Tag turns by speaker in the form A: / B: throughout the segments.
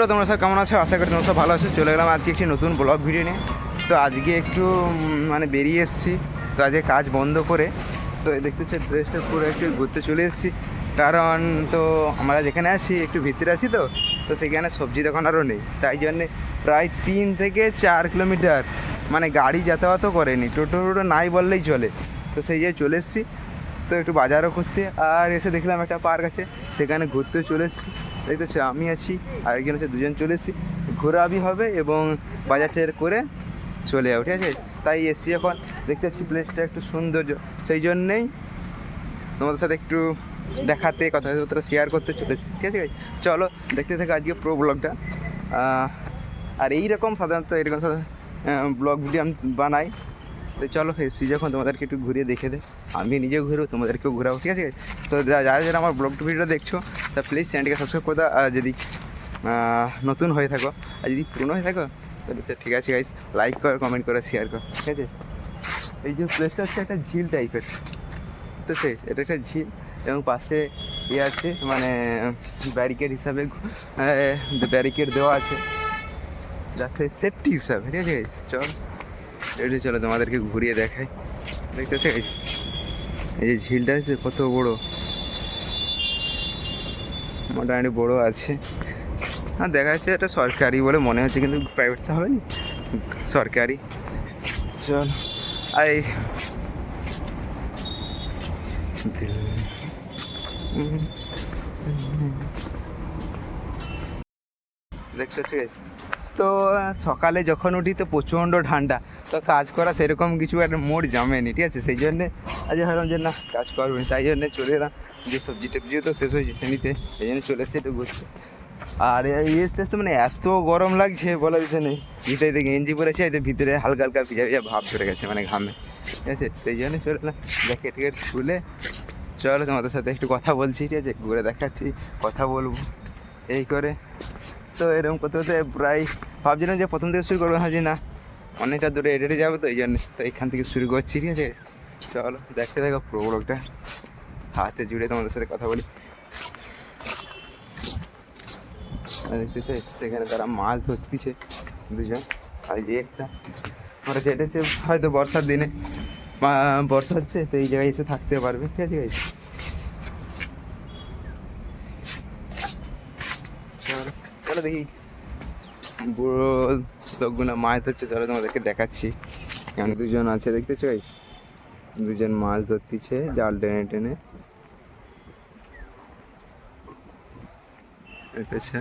A: তো তোমরা স্যার কেমন আছো? আশা করি তোমরা সব ভালো আছো। চলে গেলাম আজকে একটি নতুন ব্লগ ভিডিও নিয়ে। তো আজকে একটু মানে বেরিয়ে এসেছি। তো আজকে কাজ বন্ধ করে। তো দেখতে হচ্ছে ড্রেসটা পুরো একটু ঘুরতে চলে এসেছি। কারণ তো আমরা যেখানে আছি, একটু ভিতরে আছি তো তো সেখানে সবজি দোকান আরও নেই। তাই জন্যে প্রায় তিন থেকে চার কিলোমিটার মানে গাড়ি যাতায়াতও করেনি। টোটো টোটো নাই বললেই চলে। তো সেই জায়গায় চলে এসেছি। তো একটু বাজারও করতে। আর এসে দেখলাম একটা পার্ক আছে, সেখানে ঘুরতে চলে এসেছি। দেখতে আমি আছি, আর একজন হচ্ছে দুজন চলে এসেছি। ঘোরাবি হবে এবং বাজার করে চলে যাব, ঠিক আছে? তাই এসছি এখন। দেখতে পাচ্ছি প্লেসটা একটু সৌন্দর্য। সেই জন্যেই তোমাদের সাথে একটু দেখাতে কথাবার্তা শেয়ার করতে চলে এসেছি, ঠিক আছে? চলো, দেখতে থাকো আজকে প্রো ব্লগটা আর এইরকম সাধারণত, এরকম ব্লগ ভিডিও আমি বানাই। তো চলো এসছি যখন তোমাদেরকে একটু ঘুরিয়ে দেখে দে। আমি নিজেও ঘুরবো, তোমাদেরকেও ঘুরাবো, ঠিক আছে? তো যারা যারা আমার ব্লগ ভিডিওটা দেখছ, তা প্লিজ চ্যানেলটিকে সাবস্ক্রাইব করে দাও যদি নতুন হয়ে থাকো, আর যদি পুরনো হয়ে থাকো, তাহলে তো ঠিক আছে গাইস লাইক কর কমেন্ট করে শেয়ার কর, ঠিক আছে? এই যে প্লেসটা হচ্ছে একটা ঝিল টাইপের তো শেষ এটা একটা ঝিল, এবং পাশে ইয়ে আছে মানে ব্যারিকেড হিসাবে ব্যারিকেড দেওয়া আছে। যাতে সেফটি হিসাবে, ঠিক আছে চল। এটা চলো তোমাদেরকে ঘুরিয়ে দেখাই। দেখতে পাচ্ছ? এই যে ঝিলটা আছে কত বড়। মোটামুটি বড় আছে। হ্যাঁ দেখা যাচ্ছে এটা সরকারি বলে মনে হচ্ছে, কিন্তু প্রাইভেট তো হবে না সরকারি। চল, আই। দেখতে পাচ্ছি? তো সকালে যখন উঠি তো প্রচণ্ড ঠান্ডা, তো কাজ করা সেরকম কিছু একটা মোড় জমেনি, ঠিক আছে? সেই জন্যে আজ ভাবলাম যে না, কাজ করব না, তাই জন্যে চলে এলাম। যে সবজি টবজিও তো শেষ হয়েছে সেনিতে এই জন্য চলে এসেছি একটু ঘুরতে। আর আসতে আসতে মানে এত গরম লাগছে বলার কিছু নেই। ভিতরে গেঞ্জি পরেছে এতে ভিতরে হালকা হালকা ভিজা ভিজা ভাব ধরে গেছে মানে ঘামে, ঠিক আছে? সেই জন্য চলে এলাম জ্যাকেট ট্যাকেট খুলে, চলো তোমাদের সাথে একটু কথা বলছি, ঠিক আছে? ঘুরে দেখাচ্ছি, কথা বলব, এই করে। তো এরকম করতে করতে প্রায় ভাবছিলাম যে প্রথম থেকে শুরু করব, ভাবছি না, অনেকটা দূরে এডেটে যাব তো, এই জন্য তো এখান থেকে শুরু করছি, ঠিক আছে? চলো, দেখতে দেখো প্রোগ্রামটা হাতে জুড়ে তোমাদের সাথে কথা বলি। সেখানে তারা মাছ ধরতেছে, দুজন। আর যে একটা আমরা যেটা হয়তো বর্ষার দিনে। বর্ষা হচ্ছে, তো এই জায়গায় এসে থাকতে পারবে, ঠিক আছে চলো, দেখি। বুড়ো লোকগুলো মাছ ধরছে চলো তোমাদেরকে দেখাচ্ছি। এখানে দুজন আছে দেখতে চাইছ দুজন মাছ ধরতেছে জাল টেনে টেনে। দেখতেছে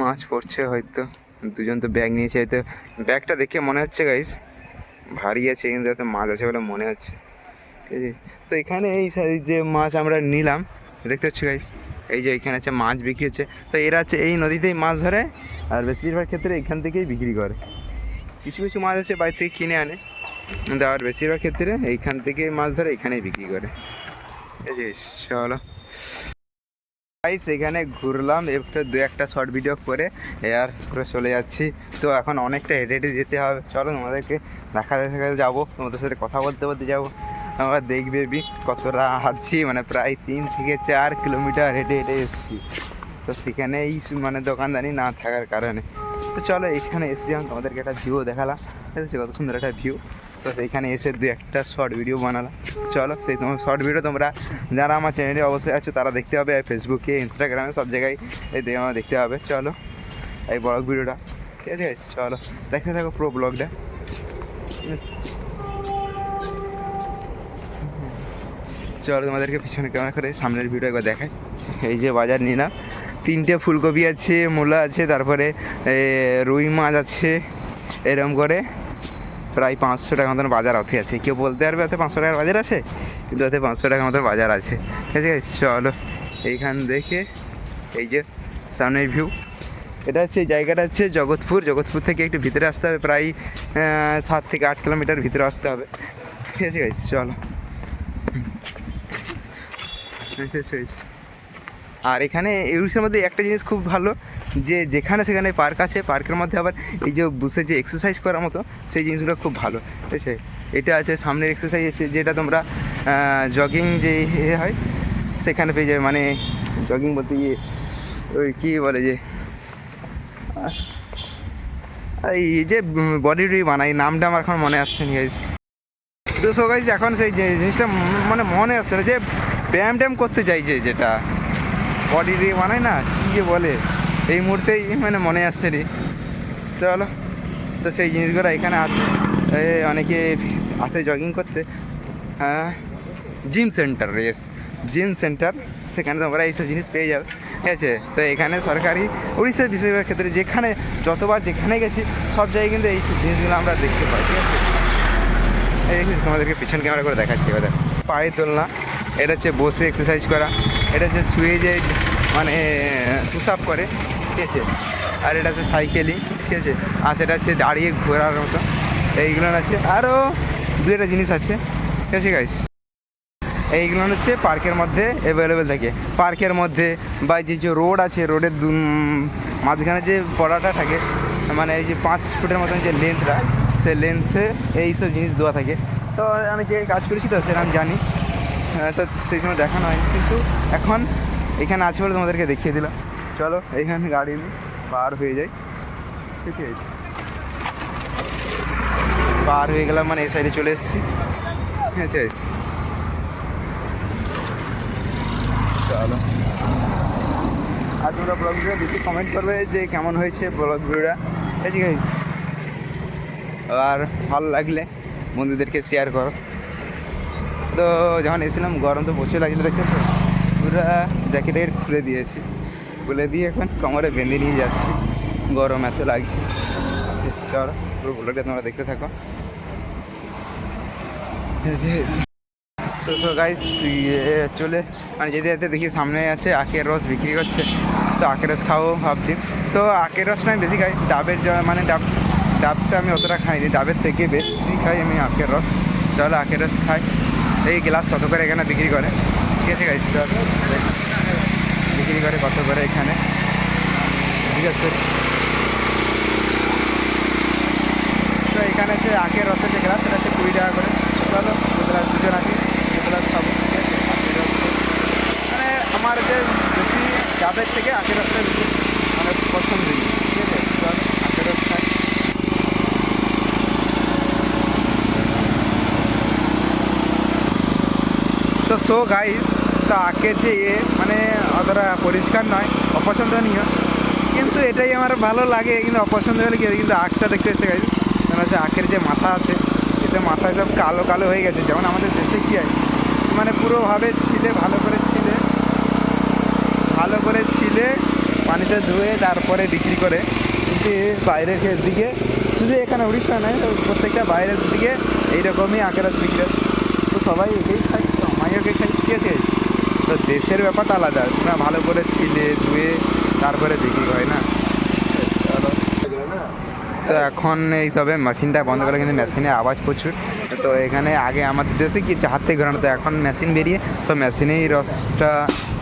A: মাছ পড়ছে হয়তো। দুজন তো ব্যাগ নিয়েছে হয়তো ব্যাগটা দেখে মনে হচ্ছে গাইস ভারী আছে, কিন্তু এত মাছ আছে বলে মনে হচ্ছে। ঠিক আছে? তো এখানে এই সারি যে মাছ আমরা নিলাম, দেখতে পাচ্ছি গাইস এই যে এখানে আছে মাছ বিক্রি হচ্ছে। তো এরা হচ্ছে এই নদীতেই মাছ ধরে, আর বেশিরভাগ ক্ষেত্রে এখান থেকেই বিক্রি করে। কিছু কিছু মাছ আছে বাইরে থেকে কিনে আনে, কিন্তু আর বেশিরভাগ ক্ষেত্রে এইখান থেকে মাছ ধরে, এখানেই বিক্রি করে। ঠিক আছে চলো। গাইস এখানে ঘুরলাম, একটা দু একটা শর্ট ভিডিও করে এয়ার করে চলে যাচ্ছি। তো এখন অনেকটা হেঁটে হেঁটে যেতে হবে। চলো তোমাদেরকে দেখা দেখা যাব, তোমাদের সাথে কথা বলতে বলতে যাব। আমরা দেখবে বি, কতটা হাঁটছি মানে প্রায় তিন থেকে চার কিলোমিটার হেঁটে হেঁটে এসেছি। তো সেখানে এই মানে দোকানদানি না থাকার কারণে। তো চলো এখানে এসে যখন তোমাদেরকে একটা ভিউ দেখালাম কত সুন্দর একটা ভিউ তো সেইখানে এসে দু একটা শর্ট ভিডিও বানালাম। চলো, সেই তোমার শর্ট ভিডিও তোমরা যারা আমার চ্যানেলে অবশ্যই আছে, তারা দেখতে হবে আর ফেসবুকে ইনস্টাগ্রামে সব জায়গায় এই দেখতে হবে চলো, এই বড় ভিডিওটা ঠিক আছে? চলো, দেখতে থাকো পুরো ব্লগটা চলো, তোমাদেরকে পিছনে ক্যামেরা করে সামনের ভিডিও একবার দেখাই। এই যে বাজার নিলাম। তিনটে ফুলকপি আছে, মূলা আছে, তারপরে রুই মাছ আছে এরকম করে। প্রায় পাঁচশো টাকা মতন বাজার অথে আছে। কেউ বলতে পারবে এতে পাঁচশো টাকার বাজার আছে? কিন্তু ওতে পাঁচশো টাকার মতন বাজার আছে। ঠিক আছে, চলো। এইখান দেখে এই যে সামনের ভিউ এটা হচ্ছে জায়গাটা হচ্ছে জগৎপুর। জগৎপুর থেকে একটু ভিতরে আসতে হবে, প্রায় সাত থেকে আট কিলোমিটার ভিতরে আসতে হবে। ঠিক আছে চলো। ঠিক আছে? আর এখানে ইউরিসের মধ্যে একটা জিনিস খুব ভালো, যে যেখানে সেখানে পার্ক আছে, পার্কের মধ্যে আবার এই যে বসে যে এক্সারসাইজ করার মতো, সেই জিনিসগুলো খুব ভালো, ঠিক আছে? এটা আছে সামনের এক্সারসাইজ আছে যেটা তোমরা জগিং যে হয়, সেখানে পেয়ে যাবে মানে জগিং বলতে ইয়ে ওই কী বলে যে এই যে বডি টডি বানাই, নামটা আমার এখন মনে আসছে নি তো সো গাইস এখন সেই যে জিনিসটা মানে মনে আসছে না যে ব্যায়াম ট্যায়াম করতে চাইছে যেটা। বডি টডি বানায় না, কী যে বলে? এই মুহূর্তেই মানে মনে আসছে রে। চলো, তো সেই জিনিসগুলো এখানে আছে। অনেকে আসে জগিং করতে। হ্যাঁ gym centre race gym centre সেখানে তোমরা এইসব জিনিস পেয়ে যাবে। ঠিক আছে? তো এখানে সরকারি, উড়িষ্যার বেশিরভাগ ক্ষেত্রে যেখানে, যতবার যেখানে গেছি, সব জায়গায় কিন্তু এই জিনিসগুলো আমরা দেখতে পাই। ঠিক আছে? এই তোমাদেরকে পিছন ক্যামেরা করে দেখাচ্ছি, এবার পায়ে তোলনা এটা হচ্ছে বসে এক্সারসাইজ করা। এটা হচ্ছে যে মানে পুশ আপ করে, ঠিক আছে? আর এটা হচ্ছে সাইকেলিং ঠিক আছে? আর সেটা হচ্ছে দাঁড়িয়ে ঘোরার মতো। এইগুলো আছে। আরও দু একটা জিনিস আছে। ঠিক আছে গাইস এইগুলো হচ্ছে পার্কের মধ্যে অ্যাভেলেবেল থাকে। পার্কের মধ্যে বা যে যে রোড আছে রোডের মাঝখানে যে পড়াটা থাকে মানে এই যে পাঁচ ফুটের মতন যে লেন্থটা সেই লেন্থে এইসব জিনিস দেওয়া থাকে। তো আমি যে কাজ করেছি তো সেটা আমি জানি। তো সেই সময় দেখানো হয়নি, কিন্তু এখন এখানে আছে বলে তোমাদেরকে দেখিয়ে দিলাম। চলো এইখানে গাড়ি পার হয়ে যাই। ঠিক আছে। পার হয়ে গেলাম মানে এই সাইডে চলে এসেছি। হ্যাঁ চাইছি চলো। আর তোমরা ব্লগ ভিডিও কমেন্ট করবে যে কেমন হয়েছে ব্লগ ভিডিওটা। ঠিক আছে আর ভালো লাগলে বন্ধুদেরকে শেয়ার করো। তো যখন এসেছিলাম, গরম তো প্রচুর লাগছিল দেখে পুরো জ্যাকেটের খুলে দিয়েছি। খুলে দিয়ে এখন কোমরে বেঁধে নিয়ে যাচ্ছি। গরম এত লাগছে। চলো, পুরো তোমরা দেখতে থাকো। তো সো গাইস চলে। মানে যেতে যেতে দেখি সামনে আছে আখের রস বিক্রি করছে। তো আখের রস খাব ভাবছি। তো আখের রসটা আমি বেশি খাই। ডাবের মানে ডাব, ডাবটা আমি অতটা খাইনি। ডাবের থেকে বেশি খাই আমি আখের রস। চলো আখের রস খাই। এই গ্লাস কত করে এখানে বিক্রি করে? ঠিক আছে গাইস বিক্রি করে কত করে এখানে? জিজ্ঞেস করি তো এখানে হচ্ছে আখের রসের যে গ্লাস সেটা হচ্ছে কুড়ি টাকা করে। চলো গ্লাস দুজন আছে গ্লাস খাব। ঠিক আছে। মানে আমার যে বেশি ডাবের থেকে আখের রসটা বেশি মানে পছন্দ ঠিক আছে চলো আখের রস খাই তো সো গাইস তো আখের যে এ মানে অতটা পরিষ্কার নয়, অপছন্দনীয় কিন্তু এটাই আমার ভালো লাগে, কিন্তু অপছন্দ হলে কি? কিন্তু আখটা দেখতে এসে গাইস মানে হচ্ছে আখের যে মাথা আছে, এতে মাথায় সব কালো কালো হয়ে গেছে যেমন আমাদের দেশে কি হয় মানে পুরোভাবে ছিলে, ভালো করে ছিলে, ভালো করে ছিলে, পানিতে ধুয়ে তারপরে বিক্রি করে কিন্তু বাইরের দিকে শুধু এখানে উড়িষ্যা নয় প্রত্যেকটা বাইরের দিকে এইরকমই রস বিক্রি হয়। তো সবাই একেই তো আমিও ঠিক আছে তো দেশের ব্যাপারটা আলাদা। তোমরা ভালো করে ছিলে, ধুয়ে, তারপরে বিক্রি হয় না? তো এখন এই সবে মেশিনটা বন্ধ করে, কিন্তু মেশিনের আওয়াজ প্রচুর। তো এখানে আগে আমাদের দেশে কি হাত থেকে ঘোরানো, তো এখন মেশিন বেরিয়ে, তো মেশিনেই রসটা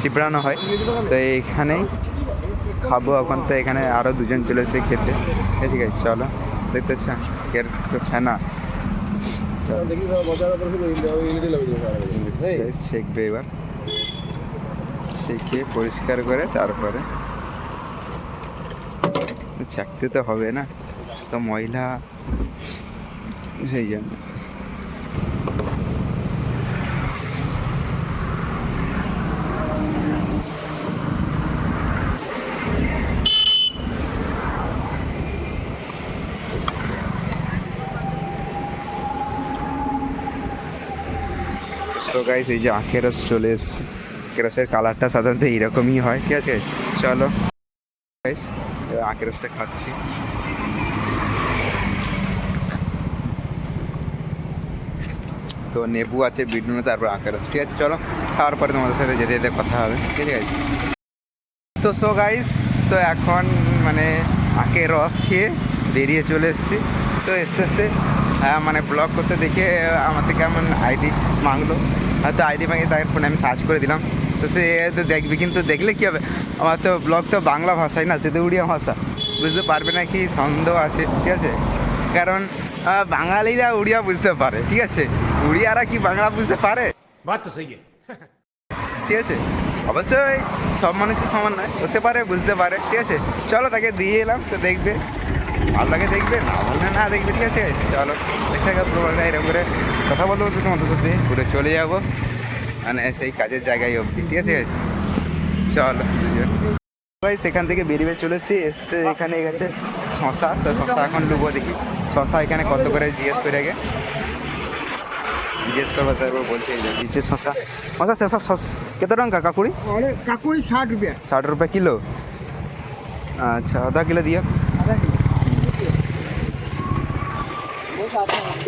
A: চিপড়ানো হয়। তো এইখানেই খাব এখন, তো এখানে আরও দুজন চলে এসেছে খেতে। ঠিক আছে চলো, দেখতে চান এর তো ফেনা। শেখবে এবার। শেখে পরিষ্কার করে তারপরে চাকতে তো হবে না তো ময়লা সেই জন্য। সো গাইস এই যে আখের রস চলে এসছে। আখের রসের কালারটা সাধারণত এইরকমই হয়, ঠিক আছে? চলো। গাইস আখের রসটা খাচ্ছি। তো নেবু আছে বিট তারপর আখের রস ঠিক আছে? চলো খাওয়ার পরে তোমাদের সাথে যেতে যেতে কথা হবে, ঠিক আছে? তো সো গাইস তো এখন মানে আখের রস খেয়ে বেরিয়ে চলে এসেছি। তো আস্তে আস্তে হ্যাঁ, মানে ব্লগ করতে দেখে আমার থেকে এমন আইডি মাগলো। হয়তো আইডি মাগে তাদের ফোনে আমি সার্চ করে দিলাম। তো সে তো দেখবে কিন্তু দেখলে কী হবে? আমার তো ব্লগ তো বাংলা ভাষাই না সে তো উড়িয়া ভাষা। বুঝতে পারবে না কি সন্দেহ আছে ঠিক আছে? কারণ বাঙালিরা উড়িয়া বুঝতে পারে ঠিক আছে? উড়িয়ারা কি বাংলা বুঝতে পারে? ঠিক আছে? অবশ্যই সব মানুষই সমান নয় হতে পারে বুঝতে পারে ঠিক আছে? চলো তাকে দিয়ে এলাম তো দেখবে। ভালো লাগে দেখবে না বললে না দেখবে ঠিক আছে? চলো দেখা গেল এরকম করে কথা বলতে বলতে তোমাদের সাথে ঘুরে চলে যাব। মানে সেই কাজের জায়গায় অবধি ঠিক আছে? চলো ভাই সেখান থেকে বেরিয়ে বেরিয়ে চলেছি এসতে এখানে গেছে শশা শশা এখন ডুবো দেখি। শশা এখানে কত করে জিজ্ঞেস করে আগে। জিজ্ঞেস করব তারপর বলছে দিচ্ছে শশা। শশা সেসব শস কত টাকা কাকুড়ি
B: কাকুড়ি
A: ষাট রুপিয়া। ষাট রুপিয়া কিলো? আচ্ছা আধা
B: কিলো দিয়ে আধা কিলো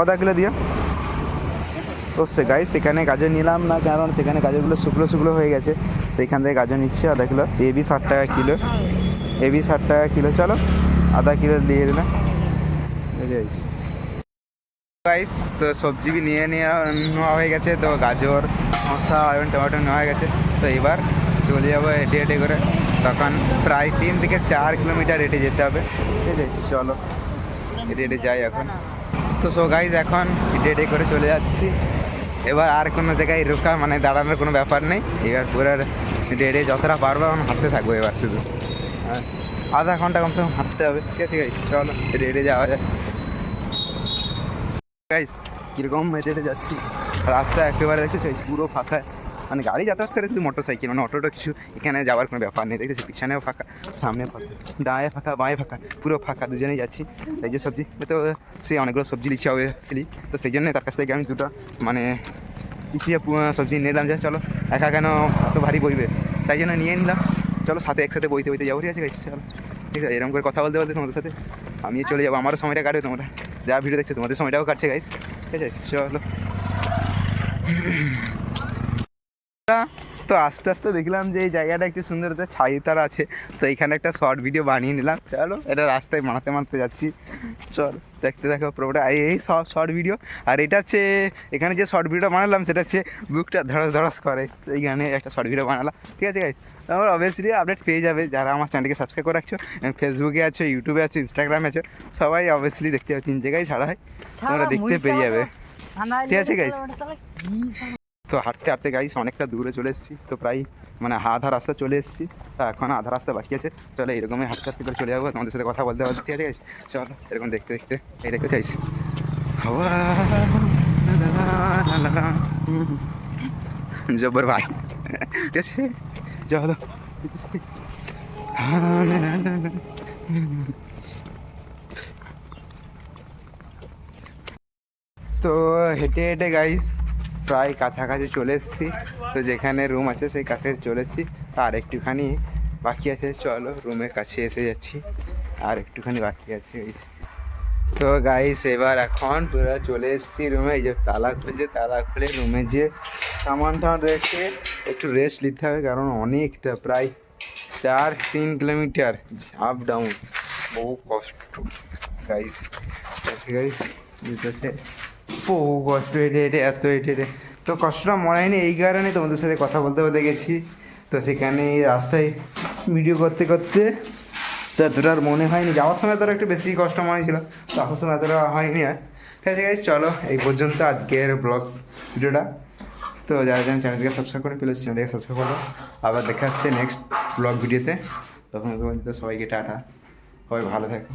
A: আধা কিলো দিও তো সে গাই সেখানে গাজর নিলাম না, কারণ সেখানে গাজরগুলো শুকনো শুকনো হয়ে গেছে। তো এখান থেকে গাজর নিচ্ছি আধা কিলো। এবি ষাট টাকা কিলো। এবি ষাট টাকা কিলো। চলো আধা কিলো দিয়ে দিলাম। গাইস তো সবজি নিয়ে নেওয়া হয়ে গেছে। তো গাজর মশা এবং টমেটো নেওয়া হয়ে গেছে। তো এবার চলে যাব হেঁটে হেঁটে করে। তখন প্রায় তিন থেকে চার কিলোমিটার হেঁটে যেতে হবে। ঠিক আছে, চলো। হেঁটে হেঁটে যাই এখন। তো সো গাইজ এখন হেঁটে করে চলে যাচ্ছি। এবার আর কোনো জায়গায় রোকা মানে দাঁড়ানোর কোনো ব্যাপার নেই। এবার পুরো ডে হেঁটে যতটা পারব এখন হাঁটতে থাকব এবার শুধু। হ্যাঁ, আধা ঘণ্টা কমসে কম হাঁটতে হবে। ঠিক আছে গাইজ চলো হেঁটে যাওয়া যায় গাইজ কীরকম হেঁটে যাচ্ছি? রাস্তা একেবারে দেখতে চাইছি পুরো ফাঁকা। মানে গাড়ি যাতায়াত করে শুধু মোটর সাইকেল মানে অটোটা কিছু এখানে যাওয়ার কোনো ব্যাপার নেই। দেখতেছি পিছনেও ফাঁকা সামনে ফাঁকা ডায়ে ফাঁকা, বাঁয়ে ফাঁকা, পুরো ফাঁকা, দুজনেই যাচ্ছি। এই যে সবজি তো সে অনেকগুলো সবজি লিচা হয়েছিলি তো সেই জন্য তার কাছ থেকে আমি দুটো মানে কিছু সবজি নিলাম, যে চলো, একা কেন এত ভারী বইবে? তাই জন্য নিয়ে নিলাম। চলো সাথে একসাথে বইতে বইতে যাব, ঠিক আছে চলো। ঠিক আছে, এরকম করে কথা বলতে বলতে তোমাদের সাথে আমি চলে যাব। আমারও সময়টা কাটবে তোমরা। যা ভিডিও দেখছ, তোমাদের সময়টাও কাটছে গাইস ঠিক আছে, চলো। তো আস্তে আস্তে দেখলাম যে এই জায়গাটা একটু সুন্দর হতে ছাই তার আছে। তো এখানে একটা শর্ট ভিডিও বানিয়ে নিলাম। চলো এটা রাস্তায় মারতে মারতে যাচ্ছি। চল দেখতে দেখো পুরোটা এই সব শর্ট ভিডিও আর এটা হচ্ছে এখানে যে শর্ট ভিডিও বানালাম সেটা হচ্ছে বুকটা ধড়াস ধড়াস করে। তো এইখানে একটা শর্ট ভিডিও বানালাম। ঠিক আছে গাইজ আমার অবভিয়াসলি আপডেট পেয়ে যাবে। যারা আমার চ্যানেলকে সাবস্ক্রাইব করে রাখছো ফেসবুকে আছো ইউটিউবে আছো ইনস্টাগ্রামে আছো সবাই অবভিয়াসলি দেখতে পাবে তিন জায়গায় ছাড়া হয়। তোমরা দেখতে পেরিয়ে যাবে। ঠিক আছে গাইজ তো হাঁটতে হাঁটতে গাইস অনেকটা দূরে চলে এসেছি। তো প্রায় মানে আধা রাস্তা চলে এসেছি। তা এখন আধা রাস্তা বাকি আছে। চলো এরকমই হাঁটতে হাঁটতে করে চলে যাব। তোমাদের সাথে কথা বলতে বলতে ঠিক আছে? চলো, এরকম দেখতে দেখতে। এই দেখতে চাইছি। হাওয়া জব্বর ভাই। ঠিক আছে? চলো। তো হেঁটে হেঁটে গাইস প্রায় কাছাকাছি চলে এসেছি। তো যেখানে রুম আছে সেই কাছাকাছি চলে এসেছি। আর একটুখানি বাকি আছে, চলো রুমের কাছে এসে যাচ্ছি। আর একটুখানি বাকি আছে। তো গাইস এবার এখন পুরো চলে এসেছি রুমে এই যে তালা খুলছে, তালা খুলে রুমে যে সামান টামান রেখে একটু রেস্ট নিতে হবে। কারণ অনেকটা, প্রায় চার তিন কিলোমিটার আপ ডাউন বহু কষ্ট। গাইস গাইস বহু কষ্ট হেঁটে হেঁটে এত হেঁটে হেঁটে তো কষ্টটা মনে হয়নি এই কারণে তোমাদের সাথে কথা বলতে বলতে গেছি। তো সেখানে রাস্তায় ভিডিও করতে করতে তো এতটা আর মনে হয়নি। যাওয়ার সময় তোর একটু বেশি কষ্ট মনে হয়েছিল তো আসার সময় এতটা হয়নি আর। ঠিক আছে guys, চলো এই পর্যন্ত আজকের ব্লগ ভিডিওটা। তো যারা যারা চ্যানেলটিকে সাবস্ক্রাইব করেন প্লিজ চ্যানেলটিকে সাবস্ক্রাইব করো আবার দেখা হচ্ছে নেক্সট ব্লগ ভিডিওতে। তখন তোমাদের সবাইকে টাটা। সবাই ভালো থাকো।